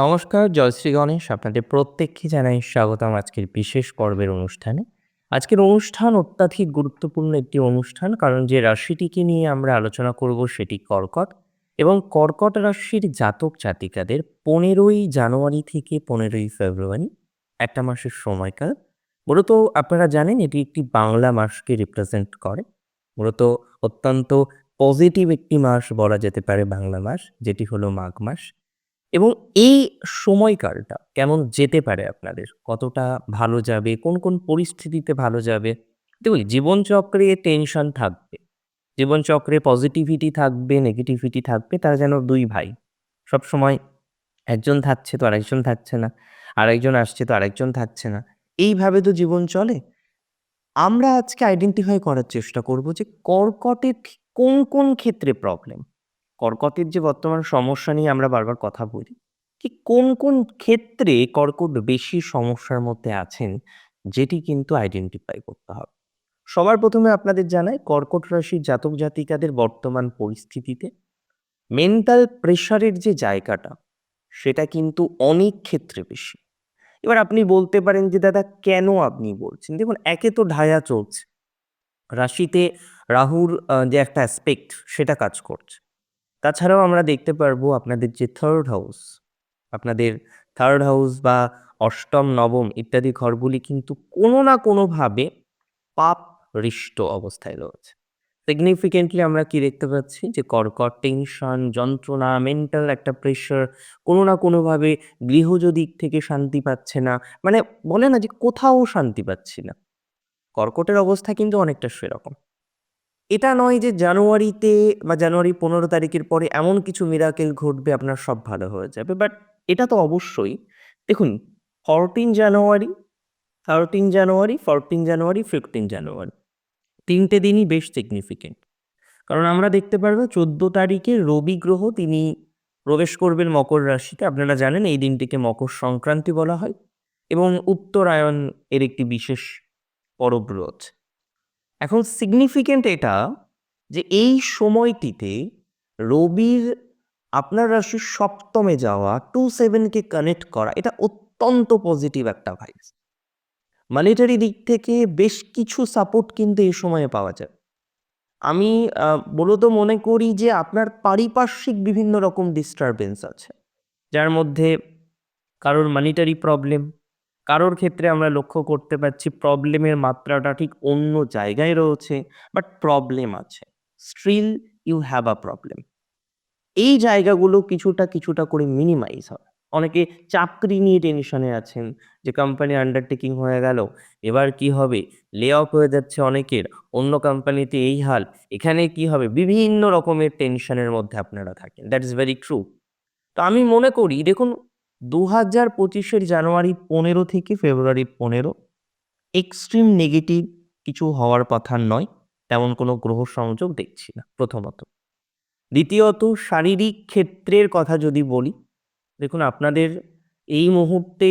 নমস্কার জয়শ্রী গণেশ। আপনাদের প্রত্যেককে জানাই স্বাগতম আজকের বিশেষ পর্বের অনুষ্ঠানে। আজকের অনুষ্ঠান অত্যাধিক গুরুত্বপূর্ণ একটি অনুষ্ঠান, কারণ যে রাশিটিকে নিয়ে আমরা আলোচনা করব সেটি কর্কট। এবং কর্কট রাশির জাতক জাতিকাদের পনেরোই জানুয়ারি থেকে পনেরোই ফেব্রুয়ারি, একটা মাসের সময়কাল। মূলত আপনারা জানেন এটি একটি বাংলা মাসকে রিপ্রেজেন্ট করে। মূলত অত্যন্ত পজিটিভ একটি মাস বলা যেতে পারে বাংলা মাস, যেটি হলো মাঘ মাস। এবং এই সময়কালটা কেমন যেতে পারে আপনাদের? কতটা ভালো যাবে? কোন, কোন পরিস্থিতিতে ভালো যাবে? দেখুন জীবনচক্রে টেনশন থাকবে। জীবনচক্রে পজিটিভিটি থাকবে, নেগেটিভিটি থাকবে। তারা যেন ২ ভাই। সবসময় একজন থাকছে তো আরেকজন থাকছে না। আরেকজন আসছে তো আরেকজন থাকছে না। এইভাবে তো জীবন চলে। আমরা আজকে আইডেন্টিফাই করার চেষ্টা করব যে কর্কটের কোন, কোন ক্ষেত্রে প্রবলেম? কর্কটের যে বর্তমান সমস্যা নিয়ে আমরা বারবার কথা বলি। ঠিক কোন, কোন ক্ষেত্রে কর্কট বেশি সমস্যার মধ্যে আছেন, যেটি কিন্তু আইডেন্টিফাই করতে হবে। সবার প্রথমে আপনাদের জানাই কর্কট রাশির জাতক জাতিকাদের বর্তমান পরিস্থিতিতে মেন্টাল প্রেশারের যে জায়গাটা, সেটা কিন্তু অনেক ক্ষেত্রে বেশি। এবার আপনি বলতে পারেন যে দাদা কেন আপনি বলছেন? দেখুন একে তো ঢায়া চলছে। রাশিতে রাহুর যে একটা অ্যাসপেক্ট সেটা কাজ করছে। তাছাড়াও আমরা দেখতে পারব আপনাদের যে থার্ড হাউস, আপনাদের থার্ড হাউস বা অষ্টম, নবম ইত্যাদি ঘরগুলি কিন্তু কোনো না কোনোভাবে পাপরিষ্ট অবস্থায় রয়েছে। সিগনিফিকেন্টলি আমরা কি দেখতে পাচ্ছি? যে কর্কট টেনশন, যন্ত্রণা, মেন্টাল একটা প্রেশার, কোনো না কোনোভাবে গৃহজ দিক থেকে শান্তি পাচ্ছে না। মানে বলে না যে কোথাও শান্তি পাচ্ছি না। কর্কটের অবস্থা কিন্তু অনেকটা সেরকম। এটা নয় যে জানুয়ারিতে বা জানুয়ারি ১৫ তারিখের পরে এমন কিছু মিরাকেল ঘটবে আপনার সব ভালো হয়ে যাবে। বাট এটা তো অবশ্যই দেখুন 14 জানুয়ারি, 13 জানুয়ারি, 14 জানুয়ারি, 15 জানুয়ারি তিনটে দিনই বেশ সিগনিফিকেন্ট। কারণ আমরা দেখতে পারব ১৪ তারিখে রবি গ্রহ তিনি প্রবেশ করবেন মকর রাশিতে। আপনারা জানেন এই দিনটিকে মকর সংক্রান্তি বলা হয় এবং উত্তরায়ণ এর একটি বিশেষ পরব রয়েছে। এখন সিগনিফিকেন্ট এটা যে এই সময়টিতে রবির আপনার রাশির সপ্তমে যাওয়া টু সেভেনকে কানেক্ট করা এটা অত্যন্ত পজিটিভ একটা ভাইস মনিটারি দিক থেকে বেশ কিছু সাপোর্ট কিন্তু এই সময়ে পাওয়া যায়। আমি মূলত মনে করি যে আপনার পারিপার্শ্বিক বিভিন্ন রকম ডিস্টারবেন্স আছে। যার মধ্যে কারোর মনিটারি প্রবলেম, কারোর ক্ষেত্রে আমরা লক্ষ্য করতে পারছি প্রবলেমের মাত্রাটা ঠিক অন্য জায়গায় রয়েছে বাট প্রবলেম আছে। Still you have a problem. এই জায়গাগুলো কিছুটা, কিছুটা করে মিনিমাইজ হয়। অনেকে চাকরি নিয়ে টেনশনে আছেন যে কোম্পানি আন্ডারটেকিং হয়ে গেল। এবার কি হবে? লে অফ হয়ে যাচ্ছে অনেকের। অন্য কোম্পানিতে এই হাল। এখানে কি হবে? বিভিন্ন রকমের টেনশনের মধ্যে আপনারা থাকেন। That is very true. তো আমি মনে করি দেখুন ২০২৫ পঁচিশের জানুয়ারি ১৫ থেকে ফেব্রুয়ারি ১৫ এক্সট্রিম নেগেটিভ কিছু হওয়ার কথা নয়। তেমন কোনো গ্রহ সংযোগ দেখছি না প্রথমত। দ্বিতীয়ত শারীরিক ক্ষেত্রের কথা যদি বলি, দেখুন আপনাদের এই মুহূর্তে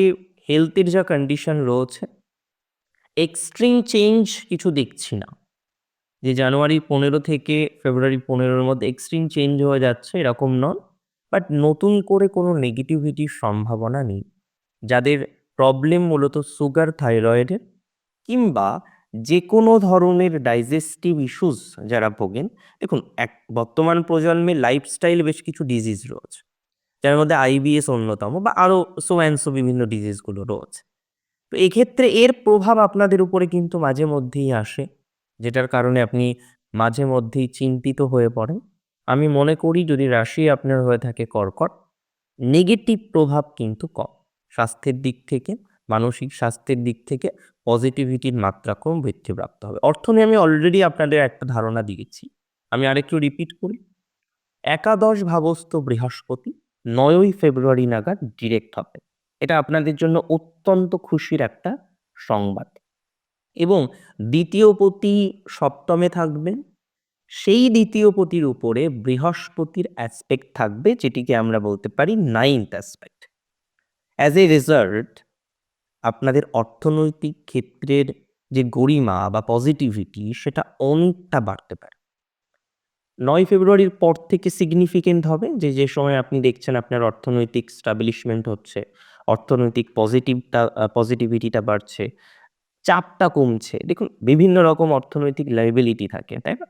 হেলথের যা কন্ডিশন রয়েছে, এক্সট্রিম চেঞ্জ কিছু দেখছি না। যে জানুয়ারি ১৫ থেকে ফেব্রুয়ারি পনেরোর মধ্যে এক্সট্রিম চেঞ্জ হয়ে যাচ্ছে এরকম নয়। বাট নতুন করে কোনো নেগেটিভিটির সম্ভাবনা নেই। যাদের প্রবলেম মূলত সুগার, থাইরয়েডের কিংবা যে কোনো ধরনের ডাইজেস্টিভ ইস্যুস যারা ভোগেন, দেখুন এক বর্তমান প্রজন্মে লাইফস্টাইল বেশ কিছু ডিজিজ রয়েছে। যার মধ্যে আইবিএস অন্যতম বা আরও সো অ্যান্ড সো বিভিন্ন ডিজিজগুলো রয়েছে। তো এক্ষেত্রে এর প্রভাব আপনাদের উপরে কিন্তু মাঝে মধ্যেই আসে। যেটার কারণে আপনি মাঝে মধ্যেই চিন্তিত হয়ে পড়েন। আমি মনে করি যদি রাশি আপনার হয়ে থাকে কর্কট, নেগেটিভ প্রভাব কিন্তু কম। স্বাস্থ্যের দিক থেকে, মানসিক স্বাস্থ্যের দিক থেকে পজিটিভিটির মাত্রা কম বৃদ্ধি বৃদ্ধিপ্রাপ্ত হবে। অর্থ নিয়ে আমি অলরেডি আপনাদের একটা ধারণা দিয়েছি। আমি আরেকটু রিপিট করি। একাদশ ভাবস্থ বৃহস্পতি নয়ই ফেব্রুয়ারি নাগাদ ডিরেক্ট হবে। এটা আপনাদের জন্য অত্যন্ত খুশির একটা সংবাদ। এবং দ্বিতীয় পতি সপ্তমে থাকবেন। সেই দ্বিতীয় পতির উপরে বৃহস্পতির অ্যাসপেক্ট থাকবে যেটিকে আমরা বলতে পারি 9th aspect. As a result আপনাদের অর্থনৈতিক ক্ষেত্রের যে গরিমা বা পজিটিভিটি সেটা অনেকটা বাড়তে পারে। নয় ফেব্রুয়ারির পর থেকে সিগনিফিকেন্ট হবে যে, যে সময় আপনি দেখছেন আপনার অর্থনৈতিক স্টাবলিশমেন্ট হচ্ছে, অর্থনৈতিক পজিটিভটা পজিটিভিটিটা বাড়ছে, চাপটা কমছে। দেখুন বিভিন্ন রকম অর্থনৈতিক লায়াবিলিটি থাকে, তাই না?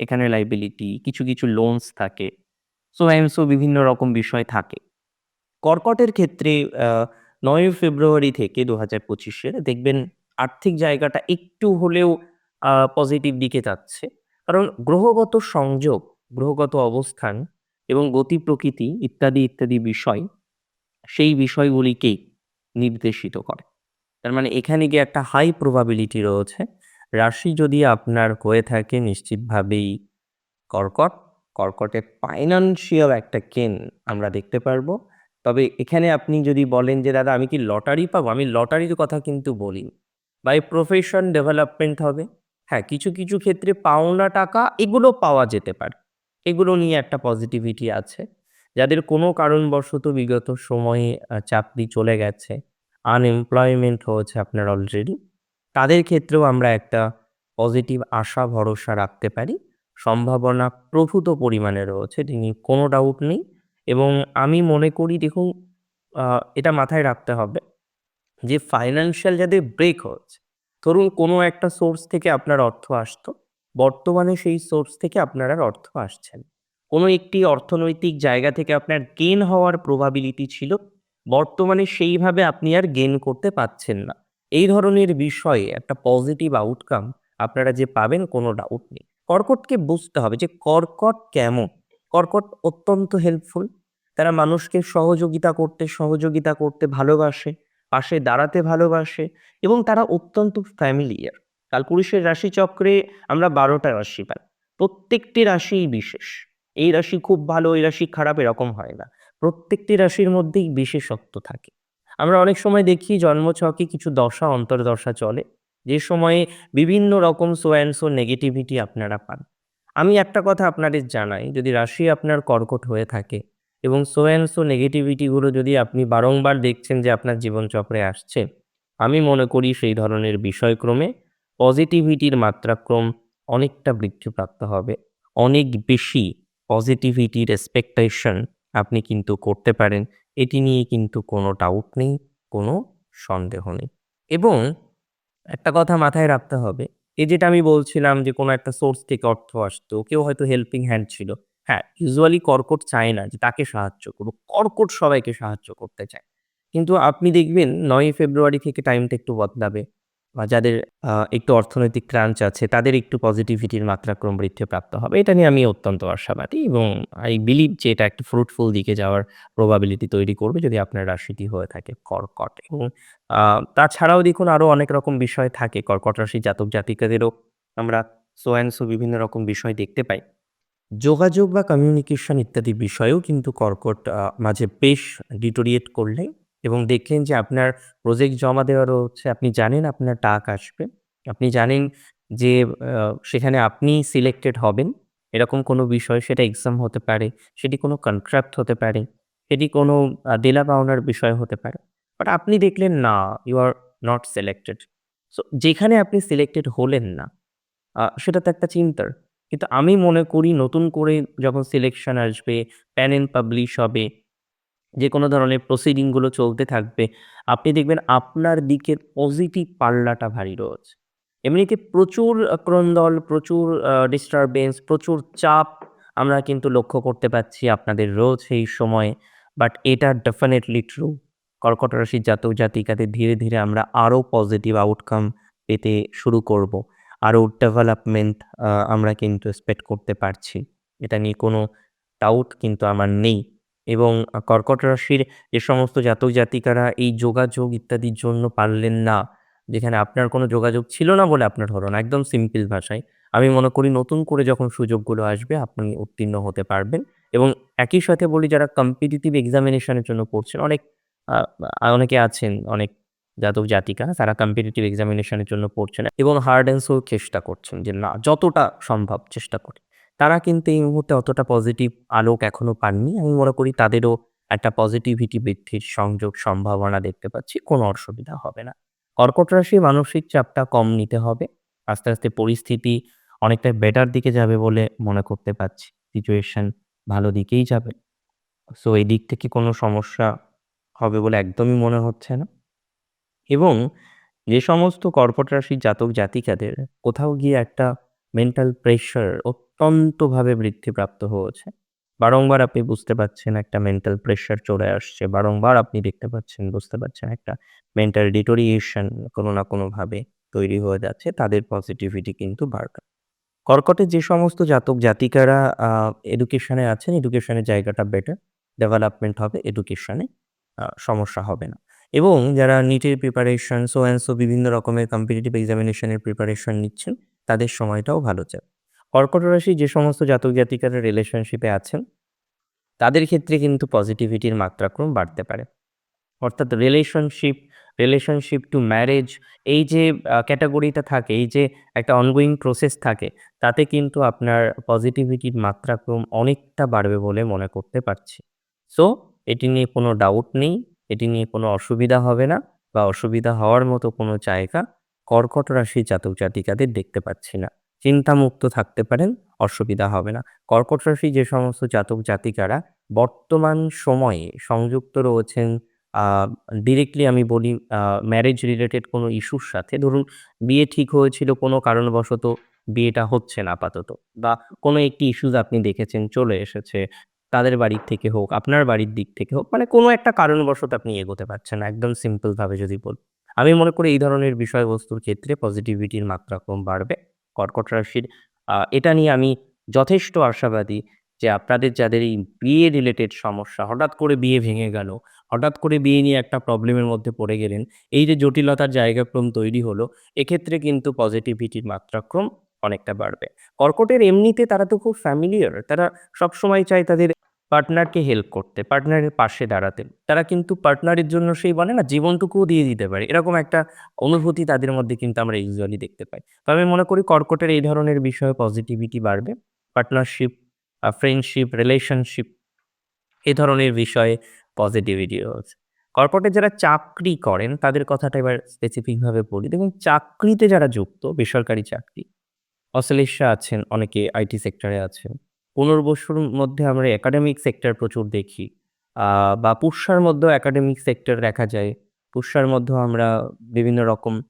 এখানে লাইবিলিটি কিছু, কিছু লোনস থাকে। সো অ্যান্ড সো বিভিন্ন রকম বিষয় থাকে। কর্কটের ক্ষেত্রে ৯ ফেব্রুয়ারি থেকে ২০২৫ এর দেখবেন আর্থিক জায়গাটা একটু হলেও পজিটিভ দিকে যাচ্ছে। কারণ গ্রহগত সংযোগ, গ্রহগত অবস্থান এবং গতি প্রকৃতি ইত্যাদি, ইত্যাদি বিষয় সেই বিষয়গুলিকেই নির্দেশিত করে। তার মানে এখানে গিয়ে একটা হাই প্রবাবিলিটি রয়েছে। রাশি যদি আপনার হয়ে থাকে নিশ্চিতভাবেই কর্কট, কর্কটের ফাইন্যান্সিয়াল একটা কেন আমরা দেখতে পারব। তবে এখানে আপনি যদি বলেন যে, "দাদা আমি কি লটারি পাবো?" আমি লটারির কথা কিন্তু বলিনি। বাই প্রফেশন ডেভেলপমেন্ট হবে। হ্যাঁ, কিছু, কিছু ক্ষেত্রে পাওনা টাকা এগুলো পাওয়া যেতে পারে। এগুলো নিয়ে একটা পজিটিভিটি আছে। যাদের কোনো কারণবশত বিগত সময়ে চাকরি চলে গেছে, আনএমপ্লয়মেন্ট হয়েছে আপনার অলরেডি, তাদের ক্ষেত্রেও আমরা একটা পজিটিভ আশা ভরসা রাখতে পারি। সম্ভাবনা প্রভূত পরিমাণে রয়েছে, তিনি কোনো ডাউট নেই এবং আমি মনে করি দেখুন এটা মাথায় রাখতে হবে যে ফাইন্যান্সিয়াল যাদের ব্রেক হচ্ছে, ধরুন কোনো একটা সোর্স থেকে আপনার অর্থ আসতো, বর্তমানে সেই সোর্স থেকে আপনার আর অর্থ আসছে না। কোনো একটি অর্থনৈতিক জায়গা থেকে আপনার গেন হওয়ার প্রবাবিলিটি ছিল, বর্তমানে সেইভাবে আপনি আর গেইন করতে পারছেন না। এই ধরনের বিষয়ে একটা পজিটিভ আউটকাম আপনারা যে পাবেন কোনো ডাউট নেই। কর্কটকে বুঝতে হবে যে কর্কট কেমন? কর্কট অত্যন্ত হেল্পফুল। তারা মানুষকে সহযোগিতা করতে, সহযোগিতা করতে ভালোবাসে, পাশে দাঁড়াতে ভালোবাসে এবং তারা অত্যন্ত ফ্যামিলিয়ার। কালপুরুষের রাশিচক্রে আমরা বারোটা রাশি পাই। প্রত্যেকটি রাশিই বিশেষ। এই রাশি খুব ভালো, এই রাশি খারাপ এরকম হয় না। প্রত্যেকটি রাশির মধ্যেই বিশেষত্ব থাকে। আমরা অনেক সময় দেখি জন্মছকে কিছু দশা অন্তর্দশা চলে, যে সময়ে বিভিন্ন রকম সো অ্যান্ড সো নেগেটিভিটি আপনারা পান। আমি একটা কথা আপনাদের জানাই, যদি রাশি আপনার কর্কট হয়ে থাকে এবং সো অ্যান্ড সো নেগেটিভিটি গুলো যদি আপনি বারংবার দেখছেন যে আপনার জীবনচক্রে আসছে, আমি মনে করি সেই ধরনের বিষয়ক্রমে পজিটিভিটির মাত্রাক্রম অনেকটা বৃদ্ধিপ্রাপ্ত হবে। অনেক বেশি পজিটিভিটির এক্সপেকটেশন আপনি কিন্তু করতে পারেন। এটি নিয়ে কিন্তু কোনো ডাউট নেই, কোনো সন্দেহ নেই। এবং একটা কথা মাথায় রাখতে হবে, এই যেটা আমি বলছিলাম যে কোনো একটা সোর্স থেকে অর্থ আসতো, কেউ হয়তো হেল্পিং হ্যান্ড ছিল। হ্যাঁ, ইউজুয়ালি কর্কট চায় না যে তাকে সাহায্য করুক। কর্কট সবাইকে সাহায্য করতে চায়। কিন্তু আপনি দেখবেন নয়ই ফেব্রুয়ারি থেকে টাইমটা একটু বদলাবে। বা যাদের একটু অর্থনৈতিক ক্রাঞ্চ আছে, তাদের একটু পজিটিভিটির মাত্রাক্রম বৃদ্ধিপ্রাপ্ত হবে। এটা নিয়ে আমি অত্যন্ত আশাবাদী এবং আই বিলিভ যে এটা একটা ফ্রুটফুল দিকে যাওয়ার প্রবাবিলিটি তৈরি করবে যদি আপনার রাশিটি হয়ে থাকে কর্কট এবং তাছাড়াও দেখুন আরও অনেক রকম বিষয় থাকে। কর্কট রাশি জাতক জাতিকাদেরও আমরা সো সো বিভিন্ন রকম বিষয় দেখতে পাই। যোগাযোগ বা কমিউনিকেশন ইত্যাদি বিষয়েও কিন্তু কর্কট মাঝে বেশ ডিটোরিয়েট করলে এবং দেখলেন যে আপনার প্রজেক্ট জমা দেওয়া হচ্ছে আপনি জানেন আপনার টাক আসবে। আপনি জানেন যে সেখানে আপনি সিলেক্টেড হবেন। এরকম কোনো বিষয় সেটা এক্সাম হতে পারে, সেটি কোনো কন্ট্রাক্ট হতে পারে, সেটি কোনো দেলা পাওনার বিষয় হতে পারে। বাট আপনি দেখলেন না, you are not selected. So যেখানে আপনি সিলেক্টেড হলেন না, সেটা তো একটা চিন্তার। কিন্তু আমি মনে করি নতুন করে যখন সিলেকশন আসবে, প্যানেল পাবলিশ হবে, যেকোনো ধরনের প্রসিডিংগুলো চলতে থাকবে, আপনি দেখবেন আপনার দিকের পজিটিভ পাল্লাটা ভারী রয়েছে। এমনিতে প্রচুর ক্রন্দল, প্রচুর ডিস্টার্বেন্স, প্রচুর চাপ আমরা কিন্তু লক্ষ্য করতে পারছি আপনাদের রোজ এই সময়ে। বাট এটা ডেফিনেটলি ট্রু। কর্কট রাশির জাতক জাতিকাদের ধীরে, ধীরে আমরা আরও পজিটিভ আউটকাম পেতে শুরু করব। আরও ডেভেলপমেন্ট আমরা কিন্তু এক্সপেক্ট করতে পারছি। এটা নিয়ে কোনো ডাউট কিন্তু আমার নেই এবং কর্কট রাশির যে সমস্ত জাতক জাতিকারা এই যোগাযোগ ইত্যাদির জন্য পারলেন না, যেখানে আপনার কোনো যোগাযোগ ছিল না বলে আপনার হলো না। একদম সিম্পল ভাষায়। আমি মনে করি নতুন করে যখন সুযোগগুলো আসবে আপনি উত্তীর্ণ হতে পারবেন এবং একই সাথে বলি যারা কম্পিটিটিভ এক্সামিনেশন এর জন্য পড়ছেন, অনেক অনেকে আছেন, অনেক জাতক জাতিকা তারা কম্পিটিটিভ এক্সামিনেশন এর জন্য পড়ছেন এবং হার্ড অ্যান্ড সোল চেষ্টা করছেন যে না যতটা সম্ভব চেষ্টা করি। তারা কিন্তু এই মুহূর্তে অতটা পজিটিভ আলোক এখনও পাননি। আমি মনে করি তাদেরও একটা পজিটিভিটি বৃদ্ধির সংযোগ সম্ভাবনা দেখতে পাচ্ছি। কোনো অসুবিধা হবে না। কর্কট রাশি মানসিক চাপটা কম নিতে হবে। আস্তে, আস্তে পরিস্থিতি অনেকটা বেটার দিকে যাবে বলে মনে করতে পারছি। সিচুয়েশন ভালো দিকেই যাবে। সো এই দিক থেকে কোনো সমস্যা হবে বলে একদমই মনে হচ্ছে না। এবং যে সমস্ত কর্কট রাশির জাতক জাতিকাদের কোথাও গিয়ে একটা মেন্টাল প্রেশার অত্যন্তভাবে বৃদ্ধিপ্রাপ্ত হয়েছে। বারংবার আপনি বুঝতে পারছেন একটা মেন্টাল প্রেশার চলে আসছে। বারংবার আপনি দেখতে পাচ্ছেন, বুঝতে পারছেন একটা মেন্টাল ডিটোরিয়েশন কোনো না কোনোভাবে তৈরি হয়ে যাচ্ছে। তাদের পজিটিভিটি কিন্তু বাড়বে। কর্কটে যে সমস্ত জাতক জাতিকারা এডুকেশনে আছেন, এডুকেশনের জায়গাটা বেটার। ডেভেলপমেন্ট হবে এডুকেশনে। সমস্যা হবে না। এবং যারা নিটের প্রিপারেশন, সো অ্যান্ড সো বিভিন্ন রকমের কম্পিটিটিভ এক্সামিনেশনের প্রিপারেশন নিচ্ছেন, তাদের সময়টাও ভালো যাবে। কর্কট রাশির যে সমস্ত জাতক জাতিকারা রিলেশনশিপে আছেন, তাদের ক্ষেত্রে কিন্তু পজিটিভিটির মাত্রাক্রম বাড়তে পারে। অর্থাৎ রিলেশনশিপ, রিলেশনশিপ টু ম্যারেজ এই যে ক্যাটাগরিটা থাকে, এই যে একটা অনগোয়িং প্রসেস থাকে, তাতে কিন্তু আপনার পজিটিভিটির মাত্রাক্রম অনেকটা বাড়বে বলে মনে করতে পারছি। সো এটি নিয়ে কোনো ডাউট নেই, এটি নিয়ে কোনো অসুবিধা হবে না বা অসুবিধা হওয়ার মতো কোনো জায়গা কর্কট রাশি জাতক জাতিকাদের দেখতে পাচ্ছি না। চিন্তামুক্ত থাকতে পারেন, অসুবিধা হবে না। কর্কট রাশি যে সমস্ত জাতক জাতিকারা বর্তমান সময়ে সংযুক্ত রয়েছেন ডিরেক্টলি আমি বলি ম্যারেজ রিলেটেড কোনো ইস্যুর সাথে ধরুন বিয়ে ঠিক হয়েছিল কোনো কারণবশত বিয়েটা হচ্ছে না আপাতত বা কোনো একটি ইস্যুস আপনি দেখেছেন চলে এসেছে। তাদের বাড়ির থেকে হোক, আপনার বাড়ির দিক থেকে হোক, মানে কোনো একটা কারণবশত আপনি এগোতে পারছেন। একদম সিম্পলভাবে যদি বলি। আমি মনে করি এই ধরনের বিষয়বস্তুর ক্ষেত্রে পজিটিভিটির মাত্রা কম বাড়বে। কর্কট রাশির এটা নিয়ে আমি যথেষ্ট আশাবাদী যে আপনাদের যাদের এই বিয়ে রিলেটেড সমস্যা, হঠাৎ করে বিয়ে ভেঙে গেল, হঠাৎ করে বিয়ে নিয়ে একটা প্রবলেমের মধ্যে পড়ে গেলেন, এই যে জটিলতার জায়গাক্রম তৈরি হলো, এক্ষেত্রে কিন্তু পজিটিভিটির মাত্রাক্রম অনেকটা বাড়বে। কর্কটের এমনিতে তারা তো খুব ফ্যামিলিয়ার। তারা সবসময় চায় তাদের পার্টনারকে হেল্প করতে, পার্টনারের পাশে দাঁড়াতে। তারা কিন্তু পার্টনারের জন্য সেই বলে না জীবনটুকুও দিয়ে দিতে পারে। এরকম একটা অনুভূতি তাদের মধ্যে কিন্তু আমরা ইউজুয়ালি দেখতে পাই। তো আমি মনে করি কর্কটের এই ধরনের বিষয়ে পজিটিভিটি বাড়বে। পার্টনারশিপ, ফ্রেন্ডশিপ, রিলেশনশিপ এ ধরনের বিষয়ে পজিটিভিটি রয়েছে। কর্কটে যারা চাকরি করেন তাদের কথাটা এবার স্পেসিফিকভাবে বলি। দেখুন চাকরিতে যারা যুক্ত, বেসরকারি চাকরি, অশ্লেষা আছেন, অনেকে আইটি সেক্টরে আছেন। পুনর্বসুর মধ্যে আমরা একাডেমিক সেক্টর প্রচুর দেখি। বা পুষ্যার মধ্যেও একাডেমিক সেক্টর দেখা যায়। পুষ্যার মধ্যেও আমরা বিভিন্ন রকম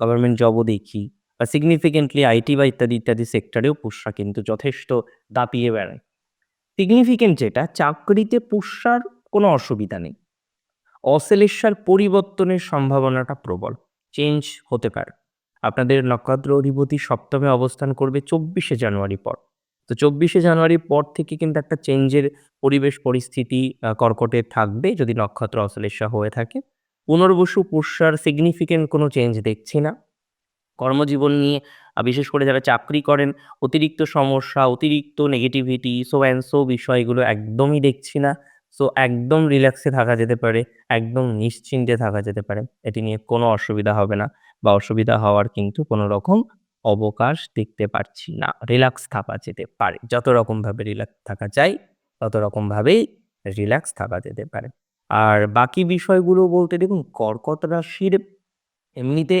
গভর্নমেন্ট জবও দেখি। বা সিগনিফিকেন্টলি আইটি বা ইত্যাদি, ইত্যাদি সেক্টরেও পুষ্যা কিন্তু যথেষ্ট দাপিয়ে বেড়ায়। সিগনিফিকেন্ট যেটা চাকরিতে পুষ্যার কোনো অসুবিধা নেই। অশ্লেষার পরিবর্তনের সম্ভাবনাটা প্রবল। চেঞ্জ হতে পারে। আপনাদের নক্ষত্র অধিপতি সপ্তমে অবস্থান করবে ২৪শে জানুয়ারি পর। তো ২৪শে জানুয়ারির পর থেকে কিন্তু একটা চেঞ্জের পরিবেশ পরিস্থিতি কর্কটে থাকবে যদি নক্ষত্র অশ্লেষা হয়ে থাকে। পুনর্বসু, পুষ্যার সিগনিফিকেন্ট কোনো চেঞ্জ দেখছি না। কর্মজীবন নিয়ে বিশেষ করে যারা চাকরি করেন অতিরিক্ত সমস্যা, অতিরিক্ত নেগেটিভিটি, সো অ্যান্ড সো বিষয়গুলো একদমই দেখছি না। সো একদম রিল্যাক্সে থাকা যেতে পারে, একদম নিশ্চিন্তে থাকা যেতে পারে। এটি নিয়ে কোনো অসুবিধা হবে না বা অসুবিধা হওয়ার কিন্তু কোনো রকম অবকাশ দেখতে পারছি না। রিল্যাক্স থাকা যেতে পারে। যত রকমভাবে রিল্যাক্স থাকা যায়, তত রকমভাবেই রিল্যাক্স থাকা যেতে পারে। আর বাকি বিষয়গুলো বলতে দেখুন কর্কট রাশির এমনিতে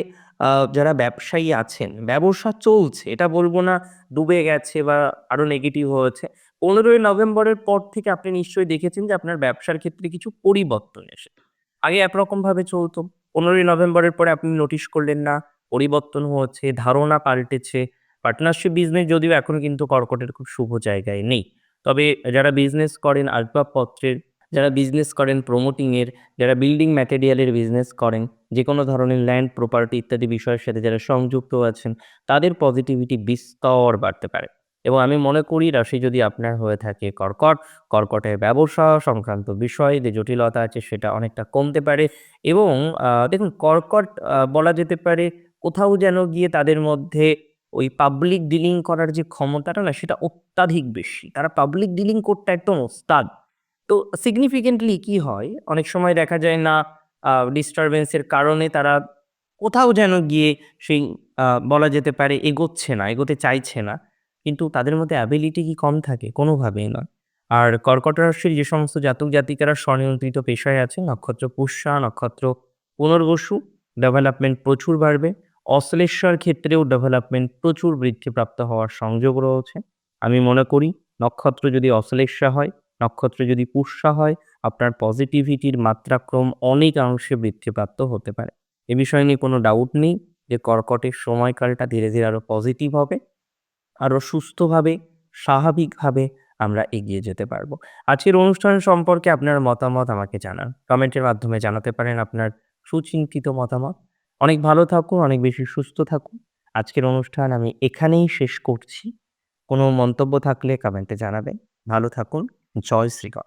যারা ব্যবসায়ী আছেন, ব্যবসা চলছে। এটা বলব না ডুবে গেছে বা আরও নেগেটিভ হয়েছে। ১৫ই নভেম্বরের পর থেকে আপনি নিশ্চয়ই দেখেছেন যে আপনার ব্যবসার ক্ষেত্রে কিছু পরিবর্তন এসেছে। আগে একরকমভাবে চলতো ১৫ই নভেম্বরের পরে আপনি নোটিশ করলেন না, পরিবর্তন হয়েছে, ধারণা পাল্টেছে। পার্টনারশিপ বিজনেস যদিও এখন কিন্তু কর্কটের খুব শুভ জায়গায় নেই। তবে যারা বিজনেস করেন আসবাবপত্রের, যারা বিজনেস করেন প্রমোটিং এর, যারা বিল্ডিং ম্যাটেরিয়ালের বিজনেস করেন, যে কোনো ধরনের ল্যান্ড, প্রপার্টি ইত্যাদি বিষয়ের সাথে যারা সংযুক্ত আছেন, তাদের পজিটিভিটি বিস্তর বাড়তে পারে। এবং আমি মনে করি রাশি যদি আপনার হয়ে থাকে কর্কট, কর্কটের ব্যবসা সংক্রান্ত বিষয় যে জটিলতা আছে সেটা অনেকটা কমতে পারে এবং দেখুন কর্কট বলা যেতে পারে কোথাও যেন গিয়ে তাদের মধ্যে ওই পাবলিক ডিলিং করার যে ক্ষমতাটা না সেটা অত্যাধিক বেশি। তারা পাবলিক ডিলিং করতে একদম ওস্তাদ। তো সিগনিফিকেন্টলি কি হয়, অনেক সময় দেখা যায় না ডিস্টারবেন্সের কারণে তারা কোথাও যেন গিয়ে সেই বলা যেতে পারে এগোচ্ছে না, এগোতে চাইছে না। কিন্তু তাদের মধ্যে অ্যাবিলিটি কি কম থাকে? কোনোভাবেই না আর কর্কট রাশির যে সমস্ত জাতক জাতিকারা স্বনিয়ন্ত্রিত পেশায় আছে নক্ষত্র পুষ্যা, নক্ষত্র পুনর্বসু, ডেভেলপমেন্ট প্রচুর বাড়বে। অশ্লেষার ক্ষেত্রেও ডেভেলপমেন্ট প্রচুর বৃদ্ধিপ্রাপ্ত হওয়ার সংযোগ রয়েছে। আমি মনে করি, নক্ষত্র যদি অশ্লেষা হয়, নক্ষত্র যদি পুষ্যা হয়, আপনার পজিটিভিটির মাত্রাক্রম অনেকাংশে বৃদ্ধিপ্রাপ্ত হতে পারে। এ বিষয় নিয়ে কোনো ডাউট নেই যে কর্কটের সময়কালটা ধীরে ধীরে আরও পজিটিভ হবে আরও সুস্থভাবে, স্বাভাবিকভাবে আমরা এগিয়ে যেতে পারব। আজকের অনুষ্ঠান সম্পর্কে আপনার মতামত আমাকে জানান। কমেন্টের মাধ্যমে জানাতে পারেন আপনার সুচিন্তিত মতামত। অনেক ভালো থাকুন, অনেক বেশি সুস্থ থাকুন। আজকের অনুষ্ঠান আমি এখানেই শেষ করছি। কোনো মন্তব্য থাকলে কমেন্টে জানাবেন। ভালো থাকুন। জয় শ্রীগণ